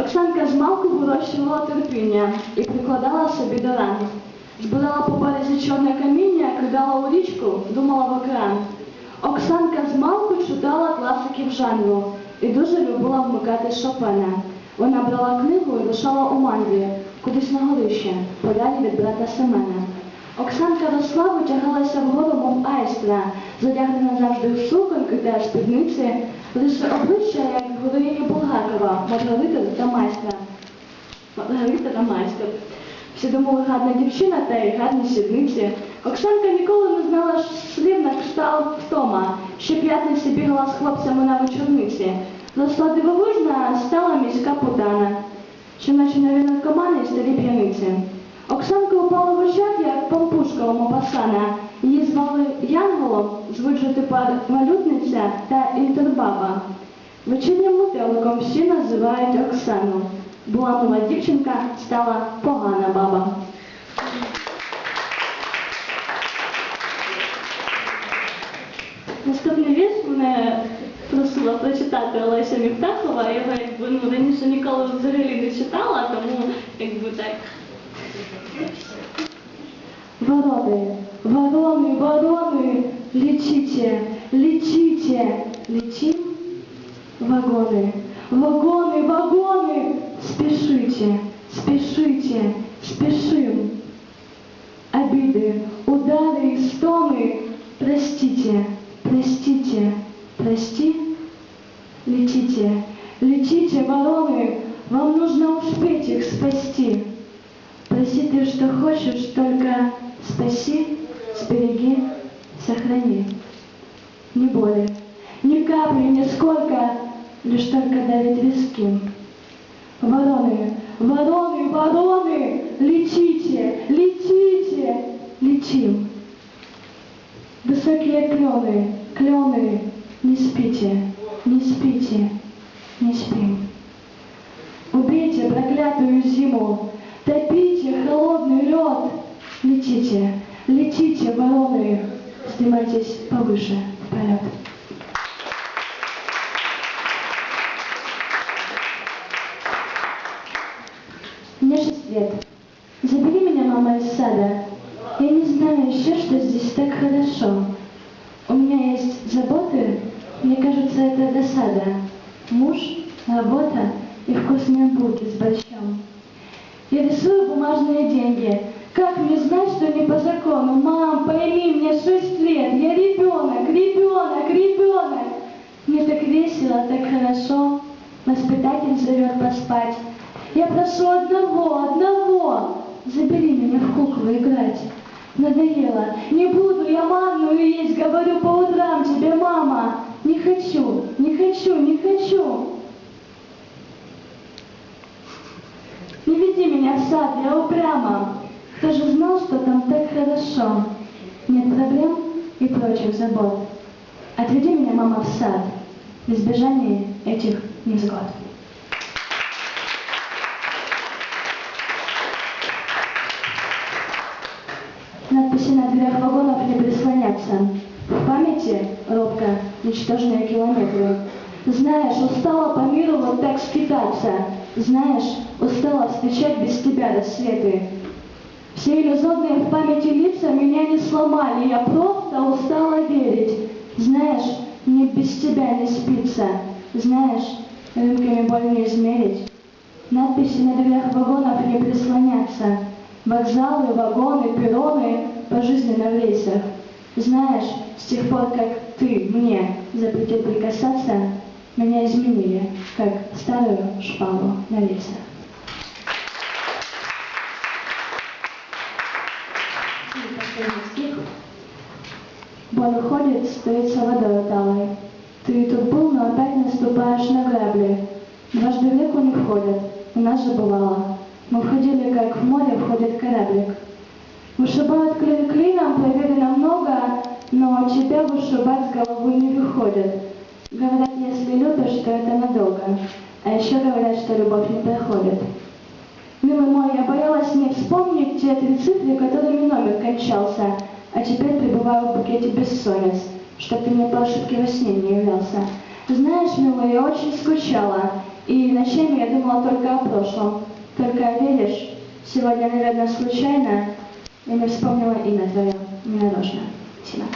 Оксанка з малку вирощувала терпіння і прикладала собі до ран. Збирала по березі чорне каміння, кидала у річку, думала в океан. Оксанка з малку читала класиків жанру і дуже любила вмикати Шопена. Вона брала книгу і рушала у мандрі, кудись на горище, подалі від брата Семена. Оксанка росла, витягалася вгору, мов айстра, задягнена завжди в суконки та спідниці, лише обличчя, як героїні Булгакова, Маргарита та майстра. Маргарита та майстер. Всі думали, гарна дівчина та й гарні сідниці. Оксанка ніколи не знала слів на кшталт втома. Щоп'ятниці бігала з хлопцями на вечорниці. Росла дивовижна, стала міська путана. Щоночі нові наркомани і старі п'яниці. Оксанка упала в очах, як пампушка у Мопасана. Її звали Янголом, же тепер малютниця та інтербаба. Вечірнім мотеликом всі називають Оксану. Була мила дівчинка, стала погана баба. Наступний вірш мене просила прочитати Олеся Міфтахова. Я його якби ну, раніше ніколи взагалі не читала, тому якби так. Вороны, вороны, вороны, лечите, лечите, летим. Вагоны, вагоны, вагоны, спешите, спешите, спешим. Обиды, удары и стоны, простите, простите, прости. Летите, летите, вороны, вам нужно успеть их спасти. Проси ты, что хочешь, только спаси, сбереги, сохрани. Ни боли, ни капли, нисколько, лишь только давит виски. Вороны, вороны, вороны, летите, летите, летим. Высокие клены, клены, не спите, не спите, не спим. Убейте проклятую зиму, топите холодный лед. Вороны, снимайтесь повыше, в полет. Мне шесть лет. Забери меня, мама, из сада. Я не знаю еще, что здесь так хорошо. У меня есть заботы, мне кажется, это досада. Муж, работа и вкусные булки с борщом. Я рисую бумажные деньги. Как мне знать, что не по закону? Мам, пойми, мне шесть лет. Я ребенок, ребенок, ребенок. Мне так весело, так хорошо. Воспитатель зовет поспать. Я прошу одного, одного. Забери меня в куклу играть. Надоело. Не буду я манную есть, говорю по утрам тебе, мама. Не хочу, не хочу, не хочу. Не веди меня в сад, я упряма. Кто же знал, что там так хорошо? Нет проблем и прочих забот. Отведи меня, мама, в сад, в избежание этих невзгод. Надписи на дверях вагонов не прислоняться. В памяти робко ничтожные километры. Знаешь, устала по миру вот так скитаться. Знаешь, устала встречать без тебя рассветы. Все иллюзорные в памяти лица меня не сломали, я просто устала верить. Знаешь, мне без тебя не спится. Знаешь, рынками боль не измерить. Надписи на дверях вагонов не прислонятся. Вокзалы, вагоны, перроны пожизненно в рейсах. Знаешь, с тех пор, как ты мне запретил прикасаться, меня изменили, как старую шпалу на рельсах. Боль уходит, стоится водой талой. Ты тут был, но опять наступаешь на грабли. Дважды в реку не входят, у нас же бывало. Мы входили, как в море входит кораблик. Вышибают клин клином, проверено много, но тебя вышибать с головы не выходит. Говорят, если любишь, то это надолго. А еще говорят, что любовь не проходит. Милый мой, я боялась не вспомнить те три цифры, которыми номер кончался, а теперь пребываю в букете без совест, чтоб ты мне по ошибке во сне не являлся. Знаешь, милая, я очень скучала, и ночами я думала только о прошлом. Только, видишь, сегодня, наверное, случайно, я не вспомнила имя твое, ненадолжно. Спасибо.